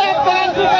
Prepare-se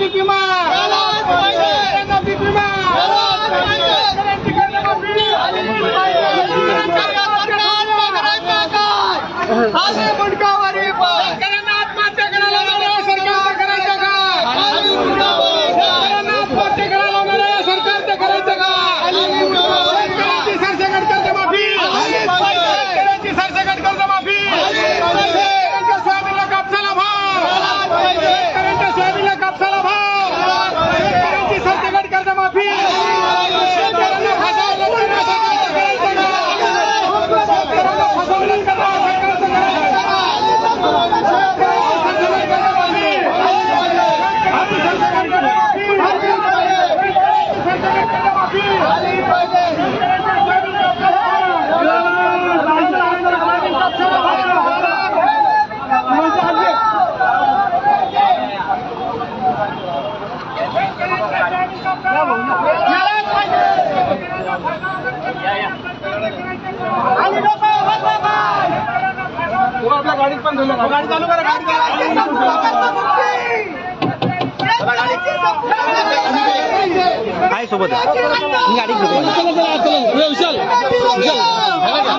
பிக்குமா பிக்குமா ஆசிரியர் गाडीत पण धुलं गाडी चालू करा काय सोबत गाडी घेतो विशाल. विशाल.